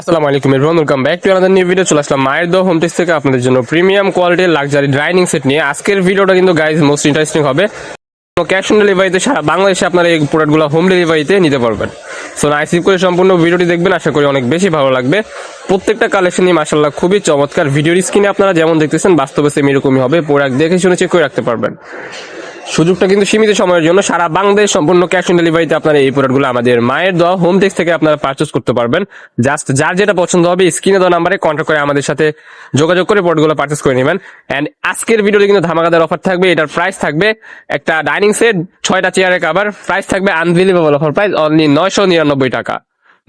আসসালামু আলাইকুম everyone welcome back to another new video চলে আসলাম মায়ের দো হোম টেক্স থেকে আপনাদের জন্য প্রিমিয়াম কোয়ালিটির লাক্সারি ডাইনিং সেট নিয়ে। আজকের ভিডিওটা কিন্তু গাইজ মোস্ট ইন্টারেস্টিং হবে। ক্যাশ অন ডেলিভারিতে সারা বাংলাদেশে আপনারা এই প্রোডাক্টগুলো হোম ডেলিভারিতে নিতে পারবেন। সো নাইসিভ করে সম্পূর্ণ ভিডিওটি দেখবেন, আশা করি অনেক বেশি ভালো লাগবে। প্রত্যেকটা কালেকশনই মাসাল্লাহ খুবই চমৎকার। ভিডিওর স্ক্রিনে আপনারা যেমন দেখতেছেন, বাস্তবে সেম এরকমই হবে। প্রোডাক্ট দেখে শুনে চেক করে রাখতে পারবেন। সুযোগটা কিন্তু সীমিত সময়ের জন্য সারা বাংলাদেশ সম্পূর্ণ ক্যাশ অন ডেলিভারিতে আপনারা এই প্রোডাক্টগুলো আমাদের মায়ের দেওয়া হোম টেক্স থেকে আপনারা পারচেস করতে পারবেন। জাস্ট যার যেটা পছন্দ হবে স্ক্রিনে দেওয়া নাম্বারে কন্ট্যাক্ট করে আমাদের সাথে যোগাযোগ করে প্রোডাক্টগুলো পারচেস করে নেবেন। এন্ড আজকের ভিডিওতে কিন্তু ধামাকাদার অফার থাকবে, এটার প্রাইস থাকবে একটা ডাইনিং সেট ছয়টা চেয়ারের কাভার প্রাইস থাকবে আনবিলিভেবল অফার প্রাইস অনলি নয়শো নিরানব্বই টাকা।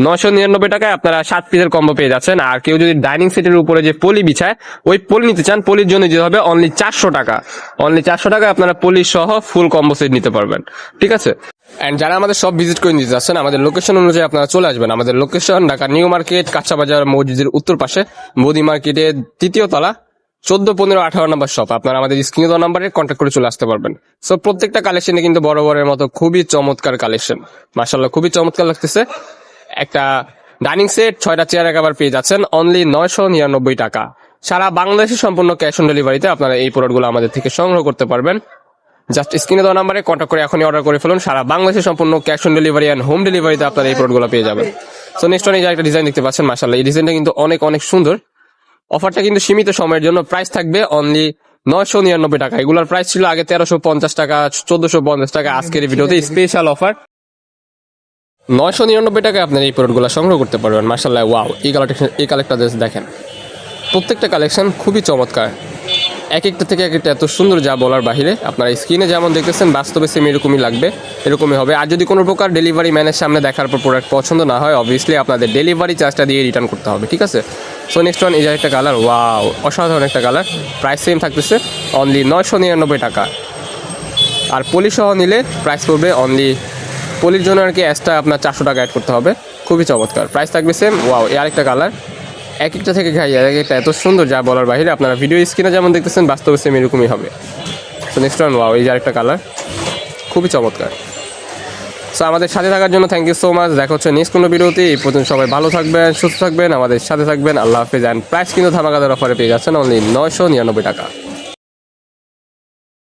নয়শো নিরানব্বই টাকায় আপনারা সাত পিসের কম্বো পেয়ে যাচ্ছেন। আর কেউ যদি ডাইনিং সেটের উপরে যে পলি বিছায়, ওই পলি নিতে চান, পলির জন্য যেতে হবে অনলি চারশো টাকা। অনলি চারশো টাকা আপনারা পলি সহ ফুল কম্বো সেট নিতে পারবেন। ঠিক আছে? এন্ড যারা আমাদের সব ভিজিট করে নিতে যাচ্ছেন, আমাদের লোকেশন অনুযায়ী আপনারা চলে আসবেন। আমাদের লোকেশন ঢাকা নিউ মার্কেট কাঁচা বাজার মসজিদের উত্তর পাশে মোদি মার্কেটের তৃতীয় তলা, চোদ্দ পনেরো আঠারো নাম্বার শপ আপনারা আমাদের স্ক্রিনে দেওয়া নাম্বারে কন্ট্যাক্ট করে চলে আসতে পারবেন। সো প্রত্যেকটা কালেকশনে কিন্তু বড় বড়ের মতো খুবই চমৎকার কালেকশন মার্শাল্লাহ খুবই চমৎকার লাগতেছে। একটা ডাইনিং সেট, ছয়টা চেয়ার একেবারে পেয়ে যাচ্ছেন অনলি নয়শো নিরানব্বই টাকা। সারা বাংলাদেশে সম্পূর্ণ ক্যাশ অন ডেলিভারিতে আপনারা এই প্রোডাক্টগুলো আমাদের থেকে সংগ্রহ করতে পারবেন। জাস্ট স্ক্রিনে দেওয়া নাম্বারে কন্ট্যাক্ট করে এখনই অর্ডার করে ফেলুন। সারা বাংলাদেশে সম্পূর্ণ cash on delivery and home ডেলিভারিতে আপনারা এই প্রোডাক্টগুলো পেয়ে যাবেন। সো নেক্সট অনেক একটা ডিজাইন দেখতে পাচ্ছেন মাসাল্লাহ এই ডিজাইনটা কিন্তু অনেক অনেক সুন্দর। অফারটা কিন্তু সীমিত সময়ের জন্য প্রাইস থাকবে অনলি নয়শো নিরানব্বই টাকা। এগুলোর প্রাইস ছিল আগে তেরোশো পঞ্চাশ টাকা, চোদ্দশো পঞ্চাশ টাকা। আজকের ভিডিওতে স্পেশাল অফার নয়শো নিরানব্বই টাকায় আপনার এই প্রোডাক্টগুলো সংগ্রহ করতে পারবেন। মার্শাল্লাহ ওয়াও এই কালেকশন এই কালেক্টটা দেখেন। প্রত্যেকটা কালেকশন খুবই চমৎকার। এক একটা থেকে এক একটা এত সুন্দর যা বলার বাহিরে আপনারা স্ক্রিনে যেমন দেখতেছেন, বাস্তবে সেম এরকমই লাগবে, এরকমই হবে। আর যদি কোনো প্রকার ডেলিভারি ম্যানের সামনে দেখার পর প্রোডাক্ট পছন্দ না হয় অবভিয়াসলি আপনাদের ডেলিভারি চার্জটা দিয়ে রিটার্ন করতে হবে, ঠিক আছে? সো নেক্সট ওয়ান এই যে একটা কালার ওয়াও অসাধারণ একটা কালার প্রাইস সেম থাকতেছে অনলি নয়শো নিরানব্বই টাকা। আর পলি সহ নিলে প্রাইস পড়বে অনলি পলির জন্য আর কি এক্সট্রা আপনার চারশো টাকা অ্যাড করতে হবে। খুবই চমৎকার। প্রাইস থাকবে সেম ওয়াও এ আরেকটা কালার এক একটা থেকে খাই, এক একটা এত সুন্দর যা বলার বাইরে। আপনারা ভিডিও স্ক্রিনে যেমন দেখতেছেন, বাস্তবে সেম এরকমই হবে। তো নেক্সট ওয়ান ওয়াও এই যে আরেকটা কালার খুবই চমৎকার। সো আমাদের সাথে থাকার জন্য থ্যাংক ইউ সো মাচ দেখা হচ্ছে নেক্সট কোনো ভিডিওতে এই পর্যন্ত সবাই ভালো থাকবেন, সুস্থ থাকবেন, আমাদের সাথে থাকবেন। আল্লাহ হাফিজ। অ্যান্ড প্রাইস কিন্তু ধামাকাদার অফারে পেয়ে যাচ্ছেন। অনলি নয়শো নিরানব্বই টাকা।